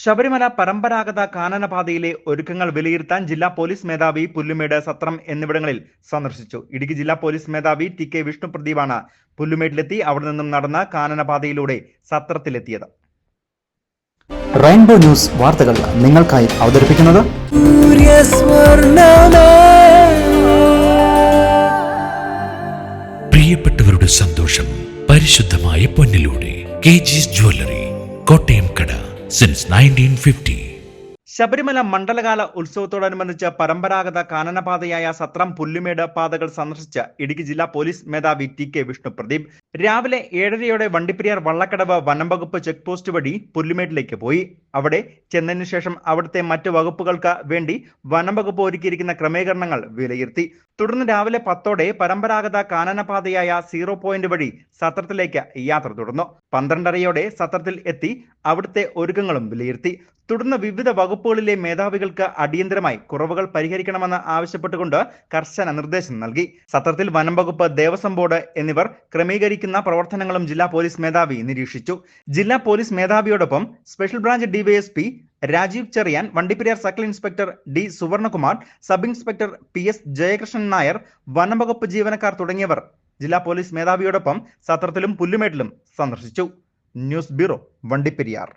ശബരിമല പരമ്പരാഗത കാനനപാതയിലെ ഒരുക്കങ്ങൾ വിലയിരുത്താൻ ജില്ലാ പോലീസ് മേധാവി പുല്ലുമേട് സത്രം എന്നിവിടങ്ങളിൽ സന്ദർശിച്ചു. ഇടുക്കി ജില്ലാ പോലീസ് മേധാവി ടി കെ വിഷ്ണു പ്രദീപാണ് പുല്ലുമേട്ടിലെത്തി അവിടെ നിന്നും നടന്ന കാനനപാതയിലൂടെ സത്രത്തിലെത്തിയത്. റെയിൻബോ ന്യൂസ് വാർത്തകൾ നിങ്ങൾക്കായി അവതരിപ്പിക്കുന്നത് പ്രിയപ്പെട്ടവരുടെ സന്തോഷം പരിശുദ്ധമായ പൊന്നിലൂടെ കെ ജിസ് ജ്വല്ലറി കോട്ടയം കട. സിൻസ് ശബരിമല മണ്ഡലകാല ഉത്സവത്തോടനുബന്ധിച്ച് പരമ്പരാഗത കാനനപാതയായ സത്രം പുല്ലുമേട് പാതകൾ സന്ദർശിച്ച ഇടുക്കി ജില്ലാ പോലീസ് മേധാവി ടി കെ വിഷ്ണുപ്രദീപ് രാവിലെ ഏഴരയോടെ വണ്ടിപ്പെരിയാർ വള്ളക്കടവ് വനംവകുപ്പ് ചെക്ക് പോസ്റ്റ് വഴി പുല്ലുമേട്ടിലേക്ക് പോയി. അവിടെ ചെന്നതിനു ശേഷം അവിടുത്തെ മറ്റ് വകുപ്പുകൾക്ക് വേണ്ടി വനംവകുപ്പ് ഒരുക്കിയിരിക്കുന്ന ക്രമീകരണങ്ങൾ വിലയിരുത്തി. തുടർന്ന് രാവിലെ പത്തോടെ പരമ്പരാഗത കാനനപാതയായ സീറോ പോയിന്റ് വഴി സത്രത്തിലേക്ക് യാത്ര തുടർന്നു. പന്ത്രണ്ടരയോടെ സത്രത്തിൽ എത്തി അവിടുത്തെ ഒരുക്കങ്ങളും വിലയിരുത്തി. തുടർന്ന് വിവിധ വകുപ്പുകളിലെ മേധാവികൾക്ക് അടിയന്തരമായി കുറവുകൾ പരിഹരിക്കണമെന്ന് ആവശ്യപ്പെട്ടുകൊണ്ട് കർശന നിർദ്ദേശം നൽകി. സത്രത്തിൽ വനം വകുപ്പ് ദേവസ്വം ബോർഡ് എന്നിവർ ക്രമീകരിക്കുന്ന പ്രവർത്തനങ്ങളും ജില്ലാ പോലീസ് മേധാവി നിരീക്ഷിച്ചു. ജില്ലാ police മേധാവിയോടൊപ്പം special branch DySP Rajeev Cheriyan Vandiperiyar circle inspector D Suvarnakumar sub inspector P S Jayakrishnan Nair വനംവകുപ്പ് ജീവനക്കാർ തുടങ്ങിയവർ. ജില്ലാ പോലീസ് മേധാവിയോടൊപ്പം സത്രത്തിലും പുല്ലുമേട്ടിലും സന്ദർശിച്ചു. News bureau Vandiperiyar.